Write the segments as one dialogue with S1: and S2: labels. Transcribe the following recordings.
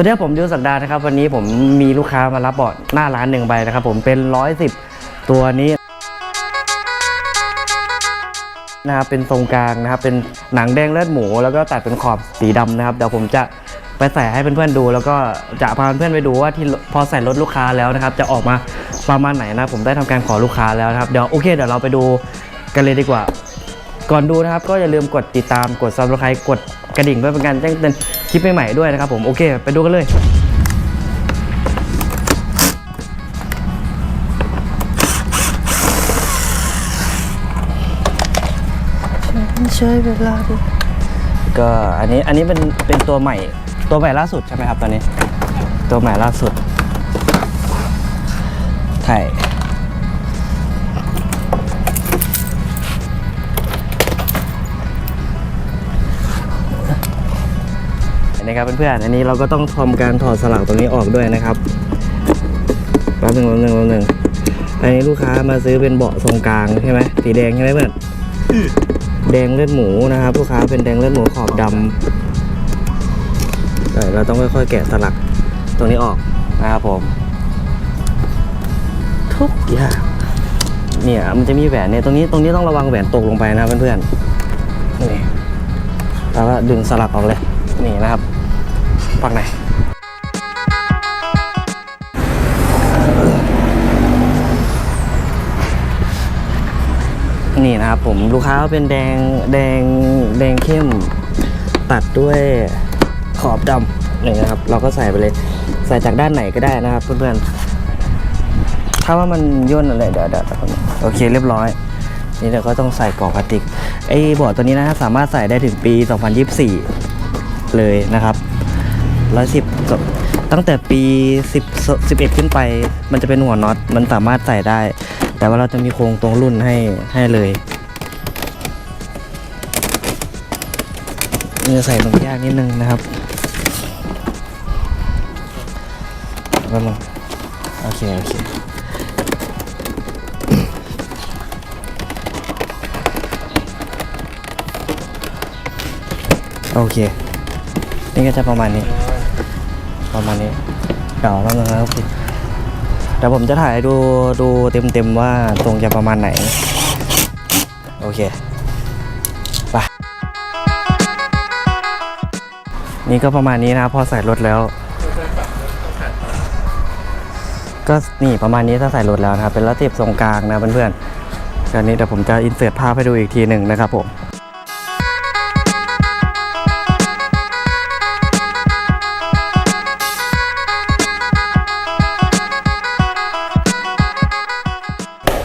S1: วัสดีครับผมยูศักดานะครับ วันนี้ผมมีลูกค้ามารับเบาะหน้าร้านหนึ่งใบนะครับ ผมเป็น 110 ตัวนี้นะครับเป็นทรงกลางนะครับ เป็นหนังแดงเลือดหมู แล้วก็ตัดเป็นขอบสีดำนะครับเดี๋ยวผมจะไปใส่ให้เพื่อนๆดู แล้วก็จะพาเพื่อนไปดูว่าที่พอใส่รถลูกค้าแล้วนะครับ จะออกมาประมาณไหนนะผมได้ทำการขอลูกค้าแล้วนะครับเดี๋ยวโอเคเดี๋ยวเราไปดูกันเลยดีกว่า ก่อนดูนะครับก็อย่าลืมกดติดตามกด subscribe กดกระดิ่งเพื่อเป็นการแจ้งเตือนคลิปใหม่ๆด้วยนะครับผมโอเค ไปดูกันเลย
S2: ใช้เวลาดิ
S1: ก็อันนี้อันนี้เป็นเป็นตัวใหม่ตัวใหม่ล่าสุดใช่ไหมครับตอนนี้ ตัวใหม่ล่าสุดไทย นนี้ครับเพื่อนๆอันนี้เราก็ต้องทำการถอดสลักตรงนี้ออกด้วยนะครับแป๊บหนึงแป๊บหนึงแป๊บหนึงอันนี้ลูกค้ามาซื้อเป็นเบาะทรงกลางใช่ไหมสีแดงใช่ไหมเพื่อนแดงเลือดหมูนะครับลูกค้าเป็นแดงเลือดหมูขอบดำเดี๋ยวเราต้องค่อยๆแกะสลักตรงนี้ออกนะครับผม ทุกอย่างเนี่ยมันจะมีแหวนเนี่ยตรงนี้ตรงนี้ต้องระวังแหวนตกลงไปนะเพื่อนๆนี่แล้วก็ดึงสลักออกเลยนี่นะครับ ฝั่งไหนนี่นะครับผมลูกค้าเป็นแดงแดงแดงเข้มตัดด้วยขอบดำนี่นะครับ เราก็ใส่ไปเลย ใส่จากด้านไหนก็ได้นะครับ เพื่อนๆถ้าว่ามันย่นอะไรเดี๋ยวเดี๋ยวโอเคเรียบร้อย นี่เราก็ต้องใส่กล่องพลาสติกไอ้บอร์ดตัวนี้นะสามารถใส่ได้ถึงปี 2024 เลยนะครับ 110ตั้งแต่ปี10 11ขึ้นไป มันจะเป็นหัวน็อตมันสามารถใส่ได้ แต่ว่าเราจะมีโครงตรงรุ่นให้ให้เลยจะใส่ตรงยากนิดนึงนะครับแล้วลงโอเค โอเคโอเค นี่ก็จะประมาณนี้ ประมาณนี้เดี๋ยวแล้วนะครับเคเดี๋ยวผมจะถ่ายดูดูเต็มๆว่าตรงจะประมาณไหน โอเคไปนี่ก็ประมาณนี้นะพอใส่รถแล้ว ก็นี่ประมาณนี้ถ้าใส่รถแล้วนะครับเป็นรถเทียบทรงกลางนะเพื่อนๆก็นี้เดี๋ยวผมจะอินเสิร์ตภาพให้ดูอีกทีหนึ่งนะครับผม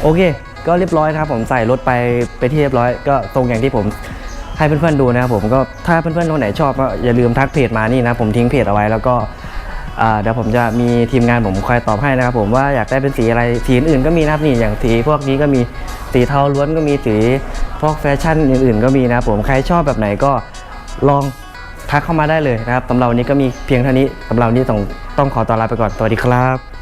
S1: โอเค ก็เรียบร้อยนะครับผมใส่รถไปไปที่เรียบร้อย ก็ตรงอย่างที่ผมให้เพื่อนๆดูนะครับผมก็ถ้าเพื่อนๆคนไหนชอบก็อย่าลืมทักเพจมานี่นะผมทิ้งเพจเอาไว้แล้วก็เดี๋ยวผมจะมีทีมงานผมคอยตอบให้นะครับผมว่าอยากได้เป็นสีอะไรสีอื่นๆก็มีนะครับนี่อย่างสีพวกนี้ก็มีสีเทาล้วนก็มีสีพวกแฟชั่นอื่นๆก็มีนะครับผมใครชอบแบบไหนก็ลองทักเข้ามาได้เลยนะครับสำหรับวันนี้ก็มีเพียงเท่านี้สำหรับวันนี้ต้องต้องขอตัวลาไปก่อนสวัสดีครับ